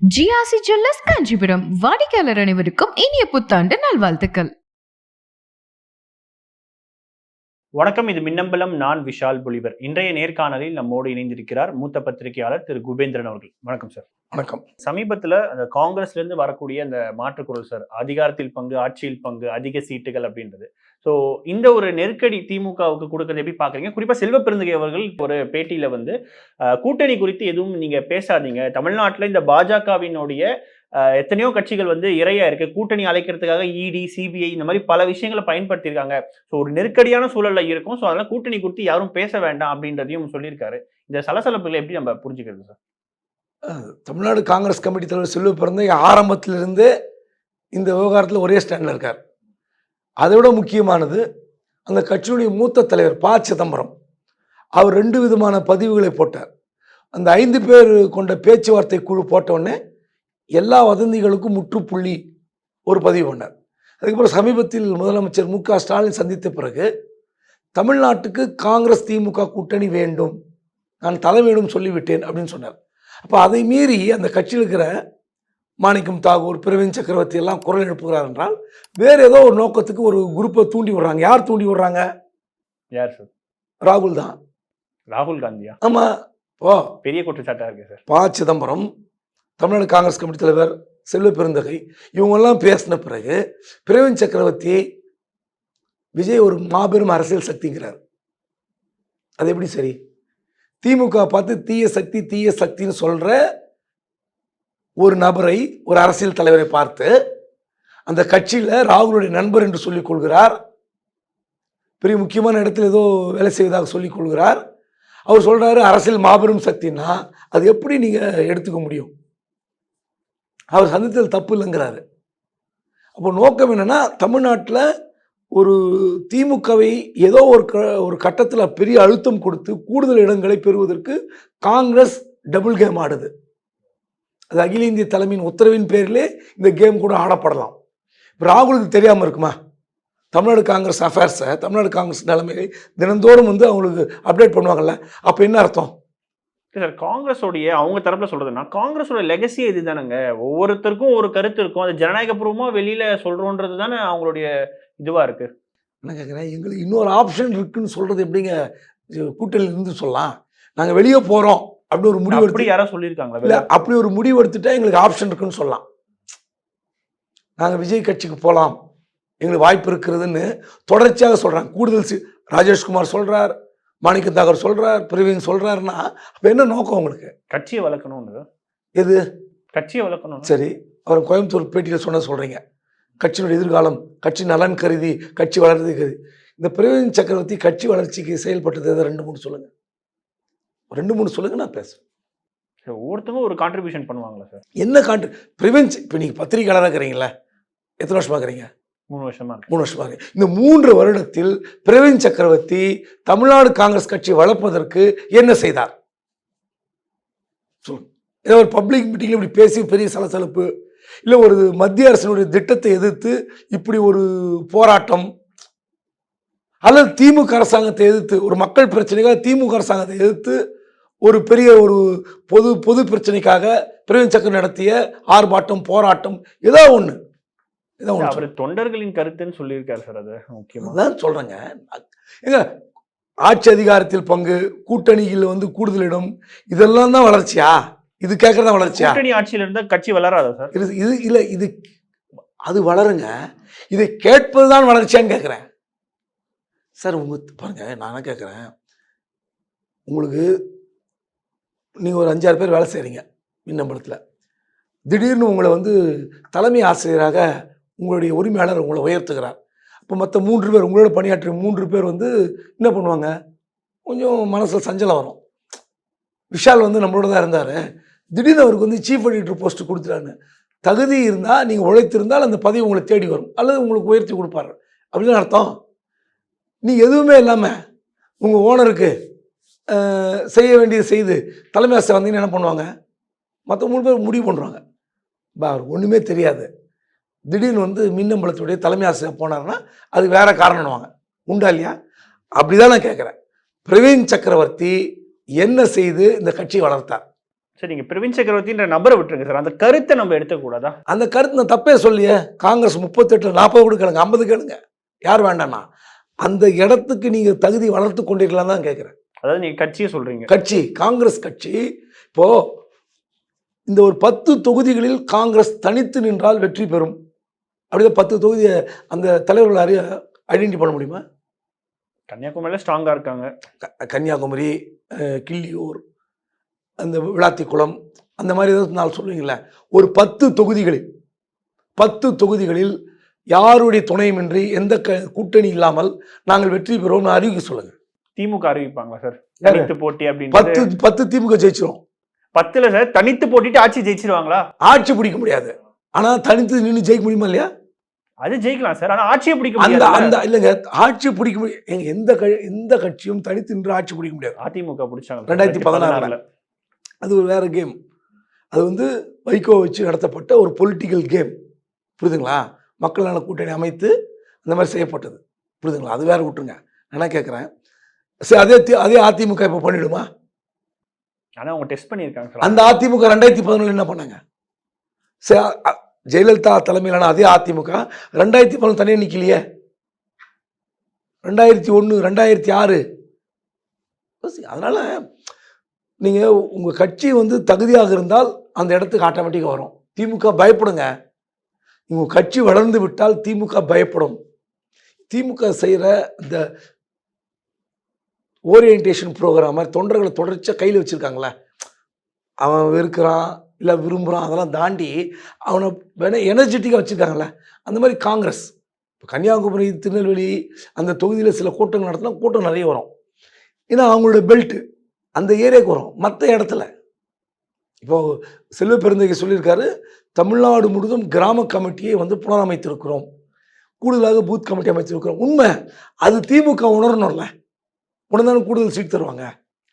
GRC jewellers Kanchipuram வாடிக்கையாளர் அனைவருக்கும் இனிய புத்தாண்டு நல்வாழ்த்துக்கள். வணக்கம் இது மின்னம்பலம். நான் விஷால் பொலிவர். இன்றைய நேர்காணலில் நம்மோடு இணைந்திருக்கிறார் மூத்த பத்திரிகையாளர் திரு குபேந்திரன் அவர்கள். வணக்கம் சார். வணக்கம். சமீபத்துல அந்த காங்கிரஸ்ல இருந்து வரக்கூடிய அந்த மாற்றுக்குரல் சார் அதிகாரத்தில் பங்கு ஆட்சியில் பங்கு அதிக சீட்டுகள் அப்படின்றது. ஸோ இந்த ஒரு நெருக்கடி திமுகவுக்கு கொடுக்கறது எப்படி பார்க்குறீங்க? குறிப்பாக செல்வ பெருந்தகை அவர்கள் ஒரு பேட்டியில் வந்து கூட்டணி குறித்து எதுவும் நீங்கள் பேசாதீங்க. தமிழ்நாட்டில் இந்த பாஜகவினுடைய எத்தனையோ கட்சிகள் வந்து இறையா இருக்கு. கூட்டணி அழைக்கிறதுக்காக இடி சிபிஐ இந்த மாதிரி பல விஷயங்களை பயன்படுத்தியிருக்காங்க. ஸோ ஒரு நெருக்கடியான சூழல்ல இருக்கும். ஸோ அதனால கூட்டணி குறித்து யாரும் பேச வேண்டாம் அப்படின்றதையும் சொல்லியிருக்காரு. இந்த சலசலப்புகளை எப்படி நம்ம புரிஞ்சுக்கிறது சார்? தமிழ்நாடு காங்கிரஸ் கமிட்டி தலைவர் செல்வ பிறந்த ஆரம்பத்திலிருந்து இந்த விவகாரத்தில் ஒரே ஸ்டாண்டில் இருக்கார். அதை விட முக்கியமானது அந்த கட்சியுடைய மூத்த தலைவர் ப சிதம்பரம். அவர் ரெண்டு விதமான பதிவுகளை போட்டார். அந்த ஐந்து பேர் கொண்ட பேச்சுவார்த்தை குழு போட்டவுடனே எல்லா வதந்திகளுக்கும் முற்றுப்புள்ளி ஒரு பதிவு பண்ணார். அதுக்கப்புறம் சமீபத்தில் முதலமைச்சர் மு க ஸ்டாலின் சந்தித்த பிறகு தமிழ்நாட்டுக்கு காங்கிரஸ் திமுக கூட்டணி வேண்டும் நான் தலைமையிடம் சொல்லிவிட்டேன் அப்படின்னு சொன்னார். அப்போ அதை மீறி அந்த கட்சியில் இருக்கிற மாணிக்கம் தாகூர் பிரவீன் சக்கரவர்த்தி எல்லாம் குரல் எழுப்புகிறார் என்றால் வேறு ஏதோ ஒரு நோக்கத்துக்கு ஒரு குரூப்பை தூண்டி விடுறாங்க. யார் தூண்டி விடுறாங்க? யார் சார்? ராகுல் தான். ராகுல் காந்தியா? ஆமாம் ஓ. பெரிய குற்றச்சாட்டா இருக்கு சார். ப. சிதம்பரம் தமிழ்நாடு காங்கிரஸ் கமிட்டி தலைவர் செல்வ பெருந்தகை இவங்கெல்லாம் பேசின பிறகு பிரவீன் சக்கரவர்த்தி விஜய் ஒரு மாபெரும் அரசியல் சக்திங்கிறார். அது எப்படி சரி? திமுக பார்த்து தீய சக்தி தீய சக்தின்னு சொல்ற ஒரு நபரை ஒரு அரசியல் தலைவரை பார்த்து அந்த கட்சியில் ராகுலுடைய நண்பர் என்று சொல்லிக் கொள்கிறார். பெரிய முக்கியமான இடத்துல ஏதோ வேலை செய்வதாக சொல்லிக் கொள்கிறார். அவர் சொல்கிறாரு அரசியல் மாபெரும் சக்தின்னா அது எப்படி நீங்கள் எடுத்துக்க முடியும்? அவர் சந்தித்தல் தப்பு இல்லைங்கிறாரு. அப்போ நோக்கம் என்னன்னா தமிழ்நாட்டில் ஒரு திமுகவை ஏதோ ஒரு க ஒரு கட்டத்தில் பெரிய அழுத்தம் கொடுத்து கூடுதல் இடங்களை பெறுவதற்கு காங்கிரஸ் டபுள் கேம் ஆடுது. அது அகில இந்திய தலைமையின் உத்தரவின் பேரிலே இந்த கேம் கூட ஆடப்படலாம். இப்ப ராகுலுக்கு தெரியாமல் இருக்குமா? தமிழ்நாடு காங்கிரஸ் அஃபேர்ஸை தமிழ்நாடு காங்கிரஸ் நிலைமையை தினந்தோறும் வந்து அவங்களுக்கு அப்டேட் பண்ணுவாங்கல்ல? அப்போ என்ன அர்த்தம்? சார் காங்கிரஸோடைய அவங்க தரப்புல சொல்றதுன்னா காங்கிரஸோட லெகசி இது தானேங்க. ஒவ்வொருத்தருக்கும் ஒரு கருத்து இருக்கும். அது ஜனநாயகபூர்வமா வெளியில சொல்றோன்றது தானே அவங்களுடைய இதுவா இருக்கு. என்ன கேட்குறேன் எங்களுக்கு இன்னொரு ஆப்ஷன் இருக்குன்னு சொல்றது எப்படிங்க? கூட்டணியில இருந்து சொல்லலாம். நாங்கள் வெளியே போகிறோம் அப்படி ஒரு முடிவு அப்படி எடுத்து யாரோ சொல்லியிருக்காங்களா? இல்லை அப்படி ஒரு முடிவு எடுத்துட்டா எங்களுக்கு ஆப்ஷன் இருக்குன்னு சொல்லலாம். நாங்கள் விஜய் கட்சிக்கு போகலாம் எங்களுக்கு வாய்ப்பு இருக்கிறதுன்னு தொடர்ச்சியாக சொல்கிறாங்க கூடுதல் சி ராஜேஷ்குமார் சொல்கிறார் மாணிக்க தாகர் சொல்கிறார் பிரவீன் சொல்கிறாருன்னா அப்போ என்ன நோக்கம் உங்களுக்கு? கட்சியை வளர்க்கணும்னு. எது? கட்சியை வளர்க்கணும் சரி அவர் கோயம்புத்தூர் பேட்டியில் சொன்ன சொல்கிறீங்க கட்சியினுடைய எதிர்காலம் கட்சி நலன் கருதி கட்சி வளர்றது கருதி. இந்த பிரவீன் சக்கரவர்த்தி கட்சி வளர்ச்சிக்கு செயல்பட்டது ரெண்டு மூணு சொல்லுங்கள் ரெண்டு மூணு சொல்லுங்கள் நான் பேசுகிறேன் ஒவ்வொருத்தவங்க ஒரு கான்ட்ரிபியூஷன் பண்ணுவாங்களா சார் என்ன காண்ட்ரி பிரிவென்ஸ் இப்போ நீங்கள் பத்திரிகையாளராக இருக்கிறீங்களா? எத்தனை வருஷமா இருக்கிறீங்க? மூணு வருஷமா மூணு வருஷமா இந்த மூன்று வருடத்தில் பிரவீன் சக்கரவர்த்தி தமிழ்நாடு காங்கிரஸ் கட்சி வளர்ப்பதற்கு என்ன செய்தார்? சொல்லுங்க. ஏதோ ஒரு பப்ளிக் மீட்டிங்கில் இப்படி பேசி பெரிய சலசலப்பு இல்லை ஒரு மத்திய அரசினுடைய திட்டத்தை எதிர்த்து இப்படி ஒரு போராட்டம் அல்லது திமுக அரசாங்கத்தை எதிர்த்து ஒரு மக்கள் பிரச்சனைக்காக திமுக அரசாங்கத்தை எதிர்த்து ஒரு பெரிய ஒரு பொது பொது பிரச்சனைக்காக பிரவீன் சக்கர் நடத்திய ஆர்ப்பாட்டம் போராட்டம் ஏதோ ஒன்று ஏதோ ஒன்று அவர் தொண்டர்களின் கருத்துன்னு சொல்லியிருக்காரு சார் அது முக்கியமா. அதான் சொல்றேங்க. ஏங்க ஆட்சி அதிகாரத்தில் பங்கு கூட்டணியில் வந்து கூடுதல் இடம் இதெல்லாம் தான் வளர்ச்சியா? இது கேட்கறதா வளர்ச்சியா? கூட்டணி ஆட்சியில இருந்தா கட்சி வளராதா சார்? இது இது இல்லை இது அது வளருங்க. இதை கேட்பது தான் வளர்ச்சியான்னு கேட்குறேன். சார் உங்க பாருங்க நான் கேட்குறேன்? உங்களுக்கு நீங்கள் ஒரு அஞ்சாறு பேர் வேலை செய்கிறீங்க மின்னம்பலத்தில். திடீர்னு உங்களை வந்து தலைமை ஆசிரியராக உங்களுடைய உரிமையாளர் உங்களை உயர்த்துகிறார். இப்போ மற்ற மூன்று பேர் உங்களோட பணியாற்றிய மூன்று பேர் வந்து என்ன பண்ணுவாங்க? கொஞ்சம் மனசில் சஞ்சலம் வரும். விஷால் வந்து நம்மளோட தான் இருந்தார். திடீர்னு அவருக்கு வந்து சீஃப் எடிட்டர் போஸ்ட் கொடுத்துட்டாங்க தகுதி இருந்தால் நீங்கள் உழைத்திருந்தால் அந்த பதவி உங்களை தேடி வரும். அல்லது உங்களுக்கு உயர்த்தி கொடுப்பாரு. அப்படின்னு அர்த்தம். நீ எதுவுமே இல்லாமல் உங்கள் ஓனருக்கு செய்ய வேண்டியது செய்து தலைமை ஆசிரியர் வந்தீங்கன்னா என்ன பண்ணுவாங்க? மற்ற மூணு பேர் முடிவு பண்ணுறாங்க பா ஒன்றுமே தெரியாது. திடீர்னு வந்து மின்னம்பலத்துடைய தலைமை ஆசிரியர் போனாருன்னா அது வேற காரணம்னுவாங்க. உண்டா இல்லையா? அப்படிதான் நான் கேட்குறேன் பிரவீன் சக்கரவர்த்தி என்ன செய்து இந்த கட்சியை வளர்த்தார்? சரி நீங்க பிரவீன் சக்கரவர்த்தின்ற நபரை விட்டுருங்க சார். அந்த கருத்தை நம்ம எடுத்துக்கூடாதா அந்த கருத்து நான் தப்பே சொல்லியே காங்கிரஸ் முப்பத்தெட்டு நாற்பது கூட கேளுங்க ஐம்பது கேளுங்க. யார் வேண்டாம்னா அந்த இடத்துக்கு நீங்க தகுதி வளர்த்து கொண்டிருக்கலாம் தான் கேட்குறேன் அதாவது நீங்க கட்சியை சொல்றீங்க. கட்சி காங்கிரஸ் கட்சி. இப்போ இந்த ஒரு பத்து தொகுதிகளில் காங்கிரஸ் தனித்து நின்றால் வெற்றி பெறும். அப்படிதான் பத்து தொகுதியை அந்த தலைவர்கள் அறிய ஐடென்டி பண்ண முடியுமா? கன்னியாகுமரியில ஸ்ட்ராங்கா இருக்காங்க. கன்னியாகுமரி கிள்ளியூர் அந்த விளாத்திக்குளம் அந்த மாதிரி ஏதாவது நாள் சொல்லுவீங்களே ஒரு பத்து தொகுதிகளில் பத்து தொகுதிகளில் யாருடைய துணையுமின்றி எந்த க கூட்டணி இல்லாமல் நாங்கள் வெற்றி பெறுவோம்னு அறிவிக்க சொல்லுங்க. திமுக அறிவிப்பாங்களா சார்? தனித்து போட்டி அப்படின்னு பத்து பத்து திமுக ஜெயிச்சிரும். பத்துல சார் தனித்து போட்டிட்டு ஆட்சி ஜெயிச்சிருவாங்களா? ஆட்சி பிடிக்க முடியாது. ஆனா தனித்து நின்று ஜெயிக்க முடியுமா இல்லையா? அது ஜெயிக்கலாம் சார் ஆனா ஆட்சியை பிடிக்க அந்த முடியாது அந்த இல்லைங்க ஆட்சி பிடிக்க முடியும் எங்க எந்த எந்த கட்சியும் தனித்து நின்று ஆட்சி பிடிக்க முடியாது. அதிமுக பிடிச்சாங்க ரெண்டாயிரத்தி பதினாறுல. அது ஒரு வேற கேம். அது வந்து வைகோ வச்சு நடத்தப்பட்ட ஒரு பொலிட்டிக்கல் கேம் புரியுதுங்களா? மக்கள் நல கூட்டணி அமைத்து அந்த மாதிரி செய்யப்பட்டது. புரியுதுங்களா? அது வேற விட்டுருங்க நான் கேட்குறேன் சரி அதே அதே அதிமுக இப்போ பண்ணிடுமா? ஆனா அவங்க டெஸ்ட் பண்ணிருக்காங்க சார். அந்த அதிமுக ரெண்டாயிரத்தி பதினொன்று என்ன பண்ணாங்க? சரி ஜெயலலிதா தலைமையிலான அதே அதிமுக ரெண்டாயிரத்தி பதினொன்று தனியாக நிற்கலையே ரெண்டாயிரத்தி ஒன்று ரெண்டாயிரத்தி ஆறு. அதனால நீங்க உங்க கட்சி வந்து தகுதியாக இருந்தால் அந்த இடத்துக்கு ஆட்டோமேட்டிக்காக வரும். திமுக பயப்படுங்க. உங்க கட்சி வளர்ந்து விட்டால் திமுக பயப்படும். திமுக செய்கிற இந்த ஓரியன்டேஷன் ப்ரோக்ராம் மாதிரி தொண்டர்களை தொடர்ச்சியாக கையில் வச்சுருக்காங்களே. அவன் வெறுக்கிறான் இல்லை விரும்புகிறான் அதெல்லாம் தாண்டி அவனை வேணா எனர்ஜெட்டிக்காக வச்சுருக்காங்களே. அந்த மாதிரி காங்கிரஸ். இப்போ கன்னியாகுமரி திருநெல்வேலி அந்த தொகுதியில் சில கூட்டங்கள் நடத்தினா கூட்டம் நிறைய வரும். ஏன்னா அவங்களோட பெல்ட்டு அந்த ஏரியாவுக்கு வரும் மற்ற இடத்துல. இப்போது செல்வ பெருந்தகை சொல்லியிருக்காரு தமிழ்நாடு முழுதும் கிராம கமிட்டியை வந்து புனரமைத்திருக்கிறோம். கூடுதலாக பூத் கமிட்டி அமைத்திருக்கிறோம். உண்மை அது திமுக உணரணும்ல. உணர்ந்தாலும் கூடுதல் சீட் தருவாங்க.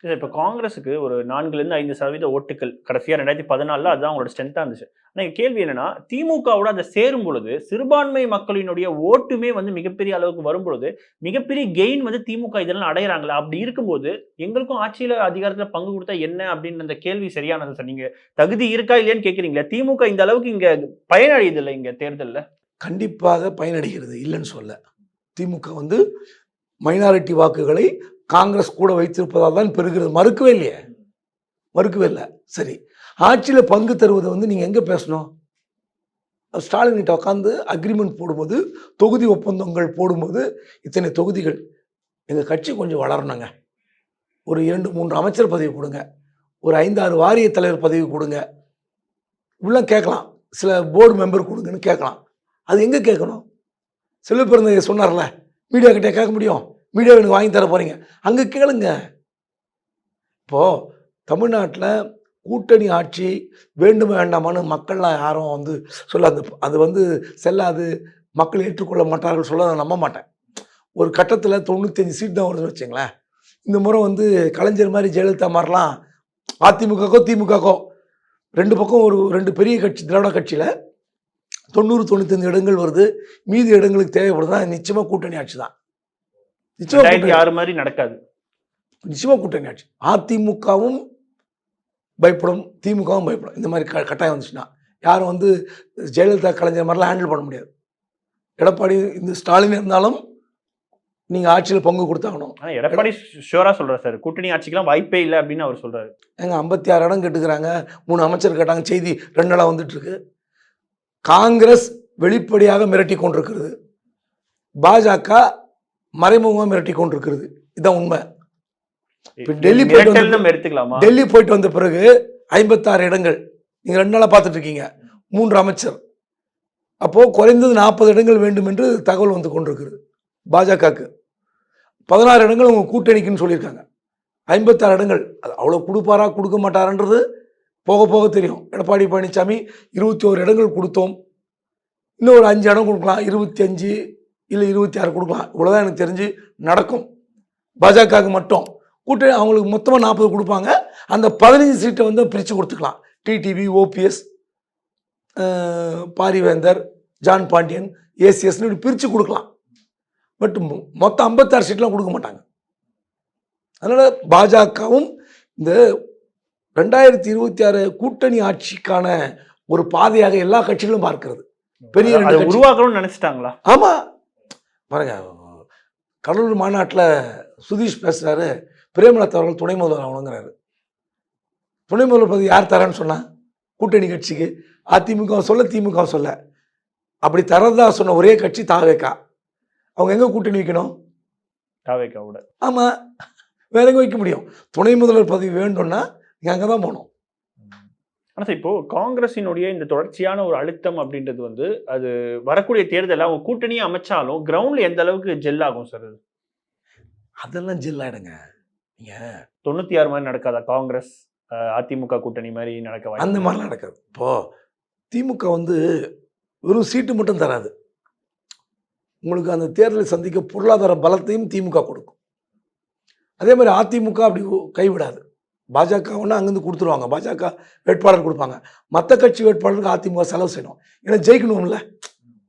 இப்ப காங்கிரஸுக்கு ஒரு நான்குல இருந்து ஐந்து சதவீத ஓட்டுகள் கடைசியா ரெண்டாயிரத்தி பதினாலுல அதுதான் அவங்களோட ஸ்ட்ரென்த்தா இருந்துச்சு. ஆனா இங்க கேள்வி என்னன்னா திமுகவோட அந்த சேரும் பொழுது சிறுபான்மை மக்களினுடைய ஓட்டுமே வந்து மிகப்பெரிய அளவுக்கு வரும் பொழுது மிகப்பெரிய கெயின் வந்து திமுக இதெல்லாம் அடையறாங்களா? அப்படி இருக்கும்போது எங்களுக்கும் ஆட்சியில அதிகாரத்துல பங்கு கொடுத்தா என்ன? அப்படின்னு அந்த கேள்வி சரியானது சார். நீங்க தகுதி இருக்கா இல்லையான்னு கேக்குறீங்களா திமுக இந்த அளவுக்கு இங்க பயனடையுது இல்லை இங்க தேர்தல்ல? கண்டிப்பாக பயனடைகிறது இல்லைன்னு சொல்ல. திமுக வந்து மைனாரிட்டி வாக்குகளை காங்கிரஸ் கூட வைத்திருப்பதால் தான் பெறுகிறது மறுக்கவே இல்லையே. மறுக்கவே இல்லை. சரி. ஆட்சியில் பங்கு தருவதை வந்து நீங்கள் எங்கே பேசணும்? ஸ்டாலின் கிட்ட உட்காந்து அக்ரிமெண்ட் போடும்போது தொகுதி ஒப்பந்தங்கள் போடும்போது இத்தனை தொகுதிகள். எங்கள் கட்சி கொஞ்சம் வளரணுங்க. ஒரு இரண்டு மூன்று அமைச்சர் பதவி கொடுங்க. ஒரு ஐந்தாறு வாரிய தலைவர் பதவி கொடுங்க. இப்படிலாம் கேட்கலாம். சில போர்டு மெம்பர் கொடுங்கன்னு கேட்கலாம். அது எங்கே கேட்கணும்? செல்வப்பிறந்த சொன்னார்ல. மீடியா கிட்டே கேட்க முடியும். வீடியோ எனக்கு வாங்கி தர போகிறீங்க அங்கே கேளுங்க. இப்போது தமிழ்நாட்டில் கூட்டணி ஆட்சி வேண்டும் வேண்டாமான்னு மக்கள்லாம் யாரும் வந்து சொல்ல அந்த அது வந்து செல்லாது மக்கள் ஏற்றுக்கொள்ள மாட்டார்கள் சொல்ல நான் நம்ப மாட்டேன். ஒரு கட்டத்தில் தொண்ணூத்தஞ்சு சீட் தான் வருதுன்னு வச்சுங்களேன். இந்த முறை வந்து கலைஞர் மாதிரி ஜெயலலிதா மாதிரிலாம் அதிமுகக்கோ திமுகக்கோ. ரெண்டு பக்கம் ஒரு ரெண்டு பெரிய கட்சி திராவிட கட்சியில் தொண்ணூறு தொண்ணூத்தஞ்சு இடங்கள் வருது. மீதி இடங்களுக்கு தேவைப்படுதுன்னா நிச்சயமாக கூட்டணி ஆட்சி தான். நிச்சயமா ஆறு மாதிரி நடக்காது. நிச்சயமா கூட்டணி ஆட்சி அதிமுகவும் பயப்படும் திமுகவும் பயப்படும். இந்த மாதிரி க- கட்டாயம் வந்துச்சுன்னா யாரும் வந்து ஜெயலலிதா கலைஞர் மாதிரிலாம் ஹேண்டில் பண்ண முடியாது. எடப்பாடி இந்த ஸ்டாலின் இருந்தாலும் நீங்க ஆட்சியில் பங்கு கொடுத்தாகணும். ஆனா எடப்பாடி ஷூரா சொல்றாரு சார். கூட்டணி ஆட்சிக்கெல்லாம் வாய்ப்பே இல்லை அப்படின்னு அவர் சொல்றாரு. எங்க ஐம்பத்தி ஆறு இடம் கேட்டுக்கிறாங்க. மூணு அமைச்சர் கேட்டாங்க செய்தி ரெண்டு நாளாக வந்துட்டு இருக்கு காங்கிரஸ் வெளிப்படையாக மிரட்டி கொண்டிருக்கிறது. பாஜக மறைமுகமாக மிரட்டி கொண்டிருக்கிறது இதுதான் உண்மை இப்ப டெல்லி போயிட்டு எடுத்துக்கலாமா? டெல்லி போயிட்டு வந்த பிறகு ஐம்பத்தாறு இடங்கள். நீங்க ரெண்டு நாளா பார்த்துட்டு இருக்கீங்க. மூன்று அமைச்சர். அப்போ குறைந்தது நாற்பது இடங்கள் வேண்டும் என்று தகவல் வந்து கொண்டிருக்கிறது. பாஜகவுக்கு. பதினாறு இடங்கள் உங்க கூட்டணிக்குன்னு சொல்லியிருக்காங்க. ஐம்பத்தாறு இடங்கள். அது அவ்வளோ கொடுப்பாரா கொடுக்க மாட்டாரான்றது போக போக தெரியும். எடப்பாடி பழனிசாமி இருபத்தி ஓரு இடங்கள் கொடுத்தோம். இன்னும் ஒரு அஞ்சு இடம் கொடுக்கலாம். இருபத்தி அஞ்சு இல்லை இருபத்தி ஆறு கொடுக்கலாம். இவ்வளோதான் எனக்கு தெரிஞ்சு நடக்கும். பாஜகவுக்கு மட்டும். கூட்டணி அவங்களுக்கு மொத்தமாக நாற்பது கொடுப்பாங்க. அந்த பதினஞ்சு சீட்டை வந்து பிரித்து கொடுத்துக்கலாம். டிடிவி ஓபிஎஸ் பாரிவேந்தர் ஜான் பாண்டியன் ஏசிஎஸ்னு இப்படி பிரித்து கொடுக்கலாம். பட் மொத்தம் ஐம்பத்தாறு சீட்லாம் கொடுக்க மாட்டாங்க. அதனால் பாஜகவும் இந்த ரெண்டாயிரத்தி இருபத்தி ஆறு கூட்டணி ஆட்சிக்கான ஒரு பாதையாக எல்லா கட்சிகளும் பார்க்கிறது. பெரிய. உருவாக்கணும்னு நினைச்சிட்டாங்களா? ஆமா. பாருங்க கடலூர் மாநாட்டில் சுதீஷ் பேசுறாரு பிரேமலதா அவர்கள் துணை முதல்வர் ஆகணுங்கிறாரு. துணை முதல்வர் பதவி யார் தரான்னு சொன்னா கூட்டணி கட்சிக்கு. அதிமுக சொல்ல திமுக சொல்ல. அப்படி தரதா சொன்ன ஒரே கட்சி தாவேக்கா அவங்க எங்க கூட்டணி வைக்கணும்? தாவேக்காவோட ஆமா வேற எங்க வைக்க முடியும்? துணை முதல்வர் பதவி வேண்டும்னா நீங்க அங்கதான் போகணும். ஆனா சார் இப்போ காங்கிரசினுடைய இந்த தொடர்ச்சியான ஒரு அழுத்தம் அப்படின்றது வந்து அது வரக்கூடிய தேர்தல் அவங்க கூட்டணியை அமைச்சாலும் கிரவுண்ட்ல எந்த அளவுக்கு ஜெல் ஆகும் சார் அது? அதெல்லாம் ஜில்லாயிடுங்க நீங்க தொண்ணூத்தி ஆறு மாதிரி நடக்காதா காங்கிரஸ் அதிமுக கூட்டணி மாதிரி நடக்க அந்த மாதிரிலாம் நடக்காது. இப்போ திமுக வந்து வெறும் சீட்டு மட்டும் தராது. உங்களுக்கு அந்த தேர்தலை சந்திக்க பொருளாதார பலத்தையும் திமுக கொடுக்கும். அதே மாதிரி அதிமுக அப்படி கைவிடாது பாஜகவுன்னா அங்கேருந்து கொடுத்துருவாங்க. பாஜக வேட்பாளர் கொடுப்பாங்க. மற்ற கட்சி வேட்பாளருக்கு அதிமுக செலவு செய்யணும். ஏன்னா ஜெயிக்கணும்ல.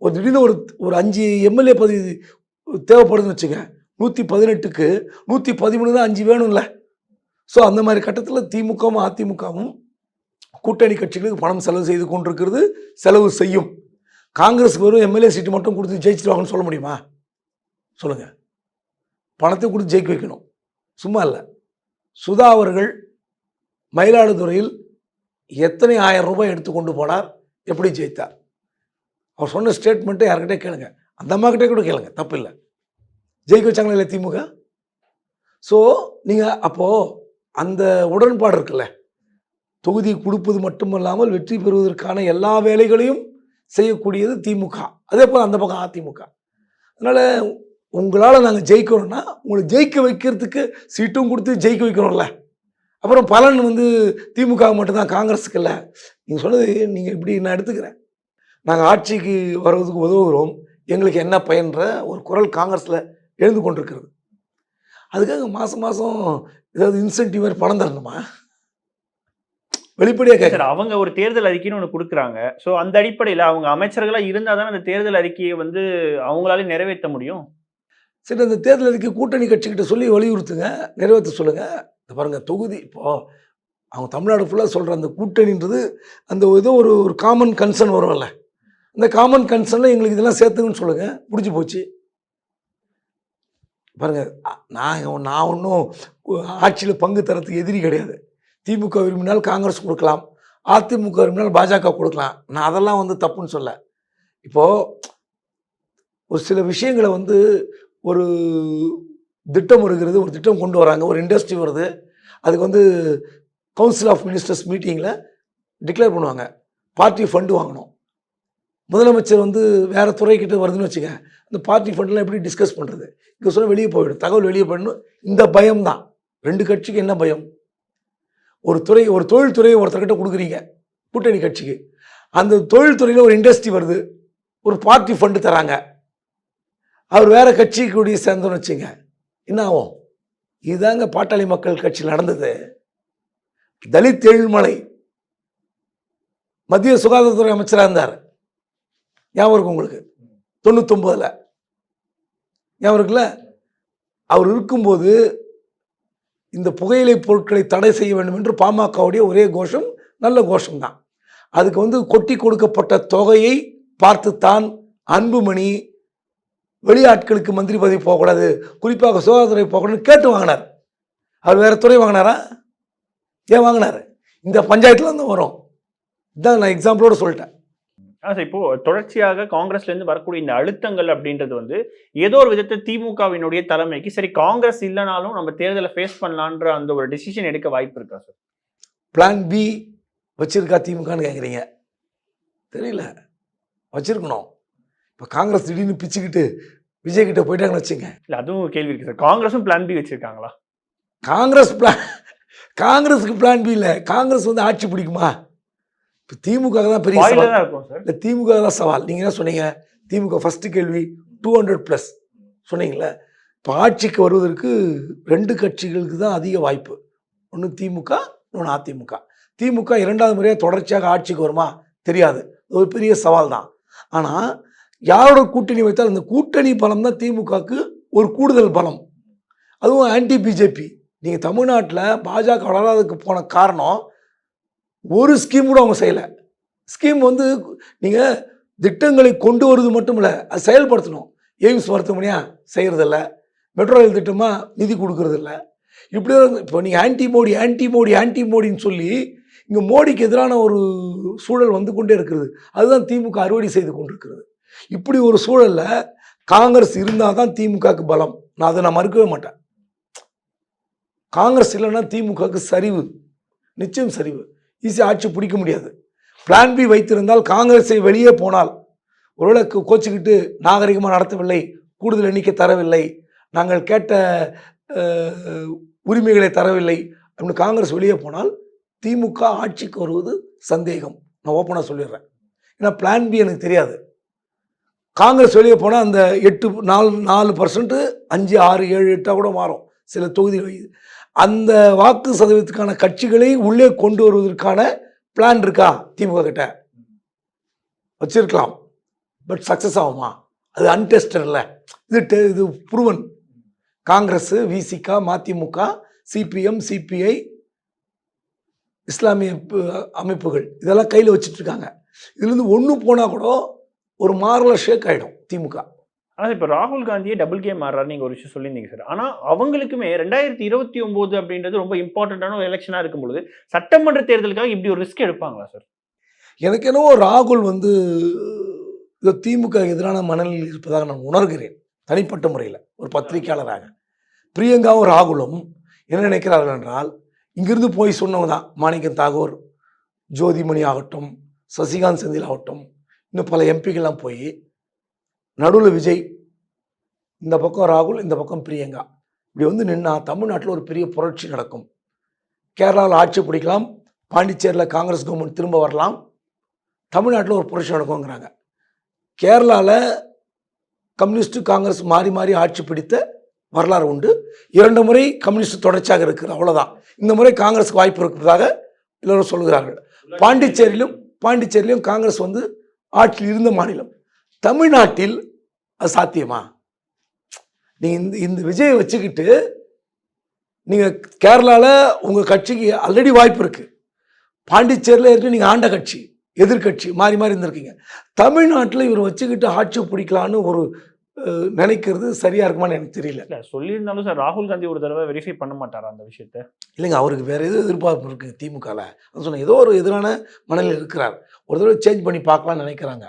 ஒரு திடீர்னு ஒரு ஒரு அஞ்சு எம்எல்ஏ பதவி தேவைப்படுதுன்னு வச்சுக்க நூற்றி பதினெட்டுக்கு நூற்றி பதிமூணு தான் அஞ்சு வேணும்ல. ஸோ அந்த மாதிரி கட்டத்தில் திமுகவும் அதிமுகவும் கூட்டணி கட்சிகளுக்கு பணம் செலவு செய்து கொண்டிருக்கிறது செலவு செய்யும். காங்கிரஸுக்கு வெறும் எம்எல்ஏ சீட்டு மட்டும் கொடுத்து ஜெயிச்சிடுவாங்கன்னு சொல்ல முடியுமா? சொல்லுங்கள் பணத்தை கொடுத்து ஜெயிக்க வைக்கணும். சும்மா இல்லை. சுதா அவர்கள் மயிலாடுதுறையில் எத்தனை ஆயிரம் ரூபாய் எடுத்து கொண்டு போனார் எப்படி ஜெயித்தார்? அவர் சொன்ன ஸ்டேட்மெண்ட்டை யார்கிட்டே கேளுங்க. அந்த அம்மாக்கிட்டே கூட கேளுங்க தப்பு இல்லை ஜெயிக்க வச்சாங்களா இல்லை திமுக? ஸோ நீங்கள் அப்போது அந்த உடன்பாடு இருக்குல்ல தொகுதி கொடுப்பது மட்டுமல்லாமல் வெற்றி பெறுவதற்கான எல்லா வேலைகளையும் செய்யக்கூடியது திமுக. அதே போல் அந்த பக்கம் அதிமுக. அதனால் உங்களால் நாங்கள் ஜெயிக்கிறோன்னா உங்களை ஜெயிக்க வைக்கிறதுக்கு சீட்டும் கொடுத்து ஜெயிக்க வைக்கிறோம்ல அப்புறம் பலன் வந்து திமுக மட்டும்தான் காங்கிரஸுக்கு இல்லை. நீங்கள் சொன்னது நீங்கள் இப்படி நான் எடுத்துக்கிறேன். நாங்கள் ஆட்சிக்கு வருவதுக்கு உதவுகிறோம். எங்களுக்கு என்ன பயன்ற ஒரு குரல் காங்கிரஸில் எழுந்து கொண்டிருக்கிறது. அதுக்காக மாதம் மாதம் ஏதாவது இன்சென்டிவ் மாதிரி பணம் தரணுமா? வெளிப்படையாக கேட்குறேன் சார் அவங்க ஒரு தேர்தல் அறிக்கைன்னு ஒன்று கொடுக்குறாங்க. ஸோ அந்த அடிப்படையில் அவங்க அமைச்சர்களா இருந்தால் தானே அந்த தேர்தல் அறிக்கையை வந்து அவங்களால நிறைவேற்ற முடியும்? சரி அந்த தேர்தல் அறிக்கை கூட்டணி கட்சிக்கிட்ட சொல்லி வலியுறுத்துங்க நிறைவேற்ற சொல்லுங்க. இந்த பாருங்கள் தொகுதி. இப்போது அவங்க தமிழ்நாடு ஃபுல்லாக சொல்கிற அந்த கூட்டணின்றது அந்த ஏதோ ஒரு ஒரு காமன் கன்சர்ன் வரும்ல. அந்த காமன் கன்சர்னில் எங்களுக்கு இதெல்லாம் சேர்த்துங்கன்னு சொல்லுங்கள் பிடிச்சி போச்சு. பாருங்கள் அ- நான் நான் ஒன்றும் ஆட்சியில் பங்கு தரத்துக்கு எதிரி கிடையாது. திமுக விரும்பினால் காங்கிரஸ் கொடுக்கலாம். அதிமுக விரும்பினால் பாஜக கொடுக்கலாம். நான் அதெல்லாம் வந்து தப்புன்னு சொல்ல. இப்போது ஒரு சில விஷயங்களை வந்து ஒரு திட்டம் இருக்கிறது ஒரு திட்டம் கொண்டு வராங்க ஒரு இண்டஸ்ட்ரி வருது. அதுக்கு வந்து கவுன்சில் ஆஃப் மினிஸ்டர்ஸ் மீட்டிங்கில் டிக்ளேர் பண்ணுவாங்க. பார்ட்டி ஃபண்டு வாங்கணும். முதலமைச்சர் வந்து வேறு துறைக்கிட்ட வருதுன்னு வச்சுக்க அந்த பார்ட்டி ஃபண்டெலாம் எப்படி டிஸ்கஸ் பண்ணுறது இங்கே சொன்னால் வெளியே போயிடும். தகவல் வெளியே போயிடணும் இந்த பயம் தான் ரெண்டு கட்சிக்கு என்ன பயம்? ஒரு துறை ஒரு தொழில்துறையை ஒருத்தர்கிட்ட கொடுக்குறீங்க கூட்டணி கட்சிக்கு. அந்த தொழில்துறையில் ஒரு இண்டஸ்ட்ரி வருது ஒரு பார்ட்டி ஃபண்டு தராங்க. அவர் வேறு கட்சி கூடிய சேர்ந்தோன்னு வச்சுங்க என்ன ஆகும்? இதுதாங்க பாட்டாளி மக்கள் கட்சியில் நடந்தது. தலித் எழில்மலை மத்திய சுகாதாரத்துறை அமைச்சராக இருந்தார். ஞாபகம் இருக்கும் உங்களுக்கு? தொண்ணூத்தொம்பதுல. ஞாபகம் இருக்குல்ல? அவர் இருக்கும்போது இந்த புகையிலை பொருட்களை தடை செய்ய வேண்டும் என்று பாமகவுடைய ஒரே கோஷம் நல்ல கோஷம் தான். அதுக்கு வந்து கொட்டி கொடுக்கப்பட்ட தொகையை பார்த்துத்தான் அன்புமணி வெளியாட்களுக்கு மந்திரி பதவி போகக்கூடாது குறிப்பாக சுகாதாரத்துறை போகக்கூடாதுன்னு கேட்டு வாங்கினார். அவர் வேற துறை வாங்கினாரா? ஏன் வாங்கினார்? இந்த பஞ்சாயத்துல இருந்து வரும். இதான் நான் எக்ஸாம்பிளோட சொல்லிட்டேன். சார் இப்போ தொடர்ச்சியாக காங்கிரஸ்ல இருந்து வரக்கூடிய இந்த அழுத்தங்கள் அப்படின்றது வந்து ஏதோ ஒரு விதத்தை திமுகவினுடைய தலைமைக்கு சரி காங்கிரஸ் இல்லைனாலும் நம்ம தேர்தலை ஃபேஸ் பண்ணலான்ற அந்த ஒரு டிசிஷன் எடுக்க வாய்ப்பு இருக்கா சார் பிளான் பி வச்சிருக்கா திமுகன்னு கேட்குறீங்க தெரியல. வச்சிருக்கணும். இப்போ காங்கிரஸ் திடீர்னு பிச்சுக்கிட்டு விஜய் கிட்ட போயிட்டாங்கன்னு வச்சுங்க. இல்ல அதுவும் கேள்வி இருக்கு சார். காங்கிரஸும் பிளான் பி வச்சிருக்காங்களா? காங்கிரஸ் பிளான் காங்கிரஸுக்கு பிளான் பி இல்லை. காங்கிரஸ் வந்து ஆட்சி பிடிக்குமா? இப்போ திமுக தான் பெரிய சவால். இல்லை திமுக தான் சவால். நீங்கள் என்ன சொன்னீங்க? திமுக ஃபஸ்ட்டு கேள்வி டூ ஹண்ட்ரட் ப்ளஸ் சொன்னீங்களே இப்போ ஆட்சிக்கு வருவதற்கு ரெண்டு கட்சிகளுக்கு தான் அதிக வாய்ப்பு. ஒன்று திமுக இன்னொன்று அதிமுக. திமுக இரண்டாவது முறையாக தொடர்ச்சியாக ஆட்சிக்கு வருமா? தெரியாது. ஒரு பெரிய சவால் தான். ஆனால் யாரோட கூட்டணி வைத்தால் அந்த கூட்டணி பலம் தான் திமுகவுக்கு ஒரு கூடுதல் பலம். அதுவும் ஆன்டி பிஜேபி நீங்கள் தமிழ்நாட்டில் பாஜக வளராததுக்கு போன காரணம் ஒரு ஸ்கீம் கூட அவங்க செய்யலை. ஸ்கீம் வந்து நீங்கள் திட்டங்களை கொண்டு வருவது மட்டும் இல்லை அது செயல்படுத்தணும். எய்ம்ஸ் மருத்துவமனையாக செய்கிறதில்ல மெட்ரோ ரயில் திட்டமாக நிதி கொடுக்கறதில்ல. இப்படி தான் இப்போ நீங்கள் anti Modi anti Modi anti மோடின்னு சொல்லி இங்கே மோடிக்கு எதிரான ஒரு சூழல் வந்து கொண்டே இருக்கிறது. அதுதான் திமுக அறுவடை செய்து கொண்டிருக்கிறது. இப்படி ஒரு சூழலில் காங்கிரஸ் இருந்தால் தான் திமுகவுக்கு பலம். நான் அதை நான் மறுக்கவே மாட்டேன். காங்கிரஸ் இல்லைன்னா திமுகவுக்கு சரிவு நிச்சயம் சரிவு. ஈஸியாக ஆட்சி பிடிக்க முடியாது. பிளான் பி வைத்திருந்தால் காங்கிரஸை வெளியே போனால் ஒருவேளை கோச்சிக்கிட்டு நாகரிகமாக நடத்தவில்லை கூடுதல் எண்ணிக்கை தரவில்லை நாங்கள் கேட்ட உரிமைகளை தரவில்லை அப்படின்னு காங்கிரஸ் வெளியே போனால் திமுக ஆட்சிக்கு வருவது சந்தேகம். நான் ஓப்பனாக சொல்லிடுறேன். ஏன்னா பிளான் பி எனக்கு தெரியாது. காங்கிரஸ் வெளியே போனால் அந்த எட்டு நாலு நாலு பர்சன்ட்டு அஞ்சு ஆறு ஏழு எட்டாக கூட மாறும். சில தொகுதிகள் அந்த வாக்கு சதவீதத்துக்கான கட்சிகளை உள்ளே கொண்டு வருவதற்கான பிளான் இருக்கா திமுக கிட்ட? வச்சிருக்கலாம். பட் சக்ஸஸ் ஆகுமா? அது அன்டெஸ்டடில் இது டெ இது புருவன் காங்கிரஸ் விசிகா மதிமுக சிபிஎம் சிபிஐ இஸ்லாமிய அமைப்புகள். இதெல்லாம் கையில் வச்சுட்டு இருக்காங்க. இதுலேருந்து ஒன்று போனால் கூட ஒரு மாரல ஷேக் ஆகிடும் திமுக. ஆனா இப்ப ராகுல் காந்தியே டபுள் கேம் ஆடுறாரு நீங்க ஒரு விஷயம் சொல்லியிருந்தீங்க சார் ஆனா அவங்களுக்குமே ரெண்டாயிரத்தி இருபத்தி ஒன்பது அப்படின்றது ரொம்ப இம்பார்ட்டன்டான ஒரு எலெக்ஷனா இருக்கும் பொழுது சட்டமன்ற தேர்தலுக்காக இப்படி ஒரு ரிஸ்க் எடுப்பாங்களா சார் எனக்கு என்னவோ ராகுல் வந்து இந்த திமுக எதிரான மனநிலையில் இருப்பதாக நான் உணர்கிறேன் தனிப்பட்ட முறையில் ஒரு பத்திரிகையாளராக. பிரியங்காவும் ராகுலும் என்ன நினைக்கிறார்கள் என்றால் இங்கிருந்து போய் சொன்னவங்க தான் மாணிக்கம் தாகூர் ஜோதிமணி ஆகட்டும் சசிகாந்த் செந்தில் ஆகட்டும் இன்னும் பல எம்பிக்கெல்லாம் போய் நடுவில் விஜய் இந்த பக்கம் ராகுல் இந்த பக்கம் பிரியங்கா. இப்படி வந்து நின்னா தமிழ்நாட்டில் ஒரு பெரிய புரட்சி நடக்கும். கேரளாவில் ஆட்சி பிடிக்கலாம் பாண்டிச்சேரியில் காங்கிரஸ் கவர்மெண்ட் திரும்ப வரலாம் தமிழ்நாட்டில் ஒரு புரட்சி நடக்குங்கிறாங்க கேரளாவில் கம்யூனிஸ்ட் காங்கிரஸ் மாறி மாறி ஆட்சி பிடித்த வரலாறு உண்டு. இரண்டு முறை கம்யூனிஸ்ட் தொடர்ச்சியாக இருக்குது அவ்வளவுதான். இந்த முறை காங்கிரஸுக்கு வாய்ப்பு இருக்கிறதாக எல்லோரும் சொல்கிறார்கள் பாண்டிச்சேரியிலும் பாண்டிச்சேரியிலும் காங்கிரஸ் வந்து ஆட்சியில் இருந்த மாநிலம். தமிழ்நாட்டில் அது சாத்தியமா? நீங்கள் இந்த இந்த விஜயை வச்சுக்கிட்டு நீங்கள் கேரளாவில் உங்கள் கட்சிக்கு ஆல்ரெடி வாய்ப்பு இருக்குது பாண்டிச்சேரியில் இருக்கு நீங்கள் ஆண்ட கட்சி எதிர்க்கட்சி மாறி மாறி இருந்திருக்கீங்க. தமிழ்நாட்டில் இவர் வச்சுக்கிட்டு ஆட்சி பிடிக்கலான்னு ஒரு நினைக்கிறது சரியா இருக்குமான்னு எனக்கு தெரியல. சொல்லியிருந்தாலும் சார் ராகுல் காந்தி ஒரு தடவை வெரிஃபை பண்ண மாட்டாரா அந்த விஷயத்த? இல்லைங்க அவருக்கு வேற எதுவும் எதிர்பார்ப்பு இருக்குங்க திமுகவில் அது சொன்னேன் ஏதோ ஒரு எதிரான மனநிலையில் இருக்கிறார். ஒரு தடவை சேஞ்ச் பண்ணி பார்க்கலாம்னு நினைக்கிறாங்க.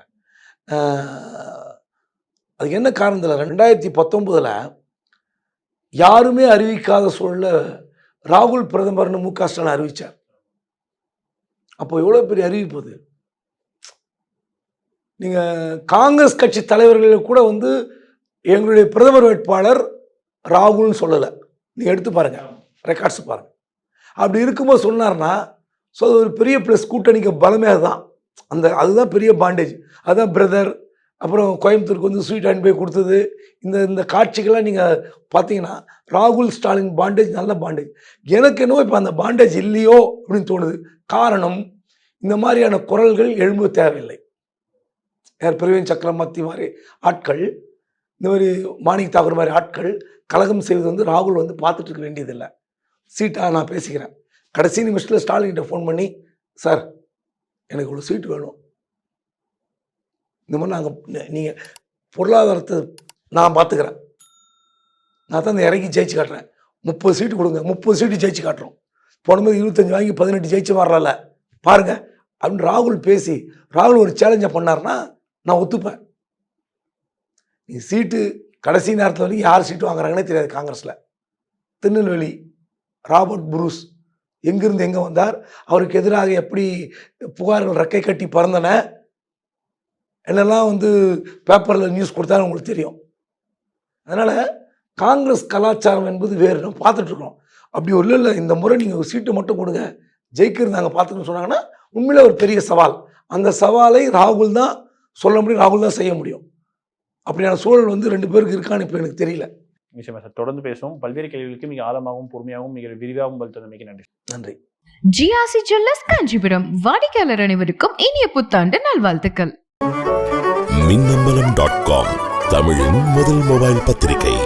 அதுக்கு என்ன காரணம் தெரியல? ரெண்டாயிரத்தி பத்தொன்பதில் யாருமே அறிவிக்காத சூழலில் ராகுல் பிரதமர்னு மு க ஸ்டாலின் அறிவித்தார் அப்போ எவ்வளோ பெரிய அறிவிப்பு அது? நீங்கள் காங்கிரஸ் கட்சி தலைவர்கள் கூட வந்து எங்களுடைய பிரதமர் வேட்பாளர் ராகுல்னு சொல்லலை. நீங்கள் எடுத்து பாருங்கள் ரெக்கார்ட்ஸ் பாருங்கள் அப்படி இருக்கும்போது சொன்னார்னா ஸோ அது ஒரு பெரிய ப்ளஸ் கூட்டணிக்கு பலமே அதுதான். அந்த அதுதான் பெரிய பாண்டேஜ் அதுதான் பிரதர் அப்புறம் கோயம்புத்தூருக்கு வந்து ஸ்வீட் அண்ட் போய் கொடுத்தது. இந்த இந்த காட்சிகள்லாம் நீங்கள் பார்த்தீங்கன்னா ராகுல் ஸ்டாலின் பாண்டேஜ் நல்ல பாண்டேஜ் எனக்கு என்னவோ இப்போ அந்த பாண்டேஜ் இல்லையோ அப்படின்னு தோணுது. காரணம் இந்த மாதிரியான குரல்கள் எழும்ப தேவையில்லை. யார் பிரவீன் சக்கரவர்த்தி மாதிரி ஆட்கள் இந்த மாதிரி மாணிக் தாக்கூர் மாதிரி ஆட்கள் கலகம் செய்வது வந்து ராகுல் வந்து பார்த்துட்டு இருக்க வேண்டியதில்லை. சீட்டாக நான் பேசிக்கிறேன். கடைசி நிமிஷத்தில் ஸ்டாலின்கிட்ட ஃபோன் பண்ணி சார் எனக்கு ஒரு சீட்டு வேணும். இந்த மாதிரி நாங்கள் நீங்கள் பொருளாதாரத்தை நான் பார்த்துக்கிறேன் நான் தான் இந்த இறக்கி ஜெயிச்சு காட்டுறேன். முப்பது சீட்டு கொடுங்க. முப்பது சீட்டு ஜெயிச்சு காட்டுறோம். போனபோது இருபத்தஞ்சி வாங்கி பதினெட்டு ஜெயிச்சு வரல பாருங்க. அப்படின்னு ராகுல் பேசி ராகுல் ஒரு சேலஞ்சை பண்ணார்னா நான் ஒத்துப்பேன். நீ சீட்டு கடைசி நேரத்தில் வரைக்கும் யார் சீட்டு வாங்குறாங்கன்னே தெரியாது காங்கிரஸில். திருநெல்வேலி ராபர்ட் புரூஸ் எங்கிருந்து எங்கே வந்தார்? அவருக்கு எதிராக எப்படி புகார்கள் ரெக்கை கட்டி பறந்தன? என்னெல்லாம் வந்து பேப்பரில் நியூஸ் கொடுத்தாலும் உங்களுக்கு தெரியும். அதனால் காங்கிரஸ் கலாச்சாரம் என்பது வேறு. நம்ம பார்த்துட்ருக்கோம் அப்படி ஒரு இல்லை. இந்த முறை நீங்கள் ஒரு சீட்டு மட்டும் கொடுங்க. ஜெயிக்கிறது நாங்கள் பார்த்துக்கணும்னு சொன்னாங்கன்னா உண்மையில் ஒரு பெரிய சவால். அந்த சவாலை ராகுல் தான் சொல்ல முடியும் ராகுல் தான் செய்ய முடியும். அப்படியான சூழல் வந்து ரெண்டு பேருக்கு இருக்கான்னு இப்போ எனக்கு தெரியல. நிச்சயமா சார் தொடர்ந்து பேசுவோம். பல்வேறு கேள்விகளுக்கு மிக ஆழமாகவும் பொறுமையாகவும் மிக விரிவாகவும் பதில் தந்தமைக்கு நன்றி. நன்றி. GRC jewellers Kanchipuram. வாடிக்கையாளர் அனைவருக்கும் இனிய புத்தாண்டு நல்வாழ்த்துக்கள். மின்னம்பலம் டாட் காம் தமிழின் முதல் மொபைல் பத்திரிகை.